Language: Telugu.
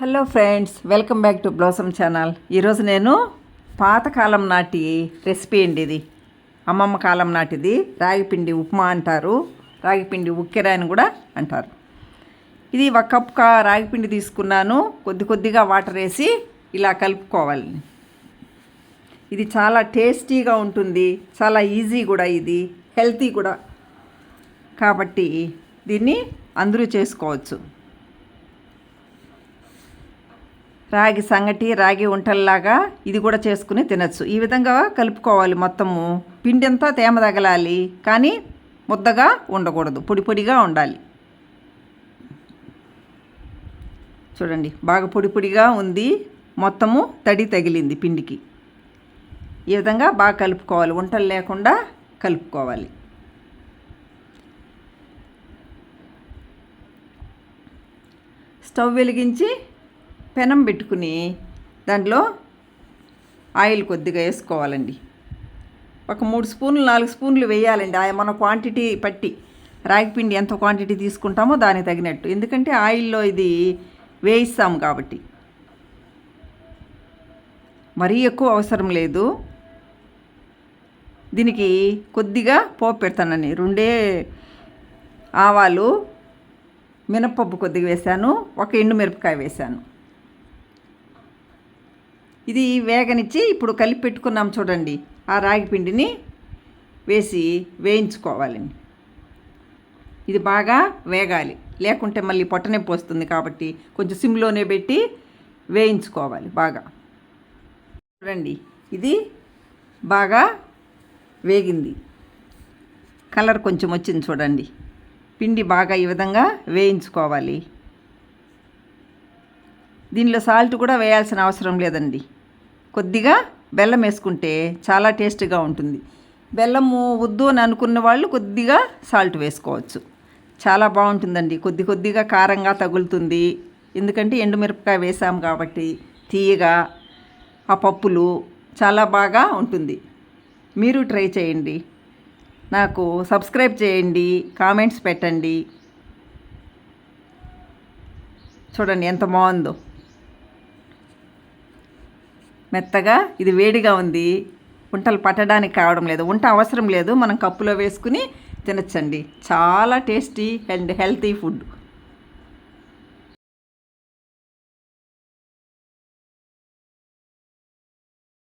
Hello friends welcome back to Blossom channel. ఈరోజు నేను పాతకాలం నాటి రెసిపీ అండి ఇది. అమ్మమ్మ కాలం నాటిది. రాగిపిండి ఉప్మా అంటారు. రాగిపిండి ఉక్కెర అని కూడా అంటారు. ఇది ఒక కప్ రాగిపిండి తీసుకున్నాను. కొద్ది కొద్దిగా వాటర్ వేసి ఇలా కలుపుకోవాలి. ఇది చాలా టేస్టీగా ఉంటుంది. చాలా ఈజీ కూడా ఇది. హెల్తీ కూడా. కాబట్టి దీన్ని అందరూ చేసుకోవచ్చు. రాగి సంగటి రాగి ఉంటల్లాగా ఇది కూడా చేసుకుని తినచ్చు. ఈ విధంగా కలుపుకోవాలి మొత్తము. పిండి అంతా తేమ తగలాలి కానీ ముద్దగా ఉండకూడదు. పొడి పొడిగా ఉండాలి. చూడండి బాగా పొడి పొడిగా ఉంది. మొత్తము తడి తగిలింది పిండికి. ఈ విధంగా బాగా కలుపుకోవాలి. వంటలు లేకుండా కలుపుకోవాలి. స్టవ్ వెలిగించి పెనం పెట్టుకుని దాంట్లో ఆయిల్ కొద్దిగా వేసుకోవాలండి. ఒక మూడు స్పూన్లు నాలుగు స్పూన్లు వేయాలండి. ఆ మన క్వాంటిటీ పట్టి రాగిపిండి ఎంత క్వాంటిటీ తీసుకుంటామో దానికి తగినట్టు. ఎందుకంటే ఆయిల్లో ఇది వేయిస్తాము కాబట్టి. మరీ ఎక్కువ అవసరం లేదు. దీనికి కొద్దిగా పోపు పెడతానని రెండే ఆవాలు మినప్పప్పు కొద్దిగా వేశాను. ఒక ఎండు మిరపకాయ వేశాను. ఇది వేగనిచ్చి ఇప్పుడు కలిపి పెట్టుకున్నాం చూడండి. ఆ రాగి పిండిని వేసి వేయించుకోవాలండి ఇది బాగా వేగాలి. లేకుంటే మళ్ళీ పొట్టనొప్పి వస్తుంది కాబట్టి కొంచెం సిమ్లోనే పెట్టి వేయించుకోవాలి బాగా. చూడండి ఇది బాగా వేగింది. కలర్ కొంచెం వచ్చింది చూడండి. పిండి బాగా ఈ విధంగా వేయించుకోవాలి. దీనిలో సాల్ట్ కూడా వేయాల్సిన అవసరం లేదండి. కొద్దిగా బెల్లం వేసుకుంటే చాలా టేస్ట్గా ఉంటుంది. బెల్లము వద్దు అని అనుకున్న వాళ్ళు కొద్దిగా సాల్ట్ వేసుకోవచ్చు. చాలా బాగుంటుందండి. కొద్ది కొద్దిగా కారంగా తగులుతుంది. ఎందుకంటే ఎండుమిరపకాయ వేసాం కాబట్టి తీయగా ఆ పప్పులు చాలా బాగా ఉంటుంది. మీరు ట్రై చేయండి. నాకు సబ్స్క్రైబ్ చేయండి. కామెంట్స్ పెట్టండి. చూడండి ఎంత బాగుందో. మెత్తగా ఇది వేడిగా ఉంది. వంటలు పట్టడానికి కావడం లేదు. వంట అవసరం లేదు. మనం కప్పులో వేసుకుని తినచ్చండి. చాలా టేస్టీ అండ్ హెల్తీ ఫుడ్.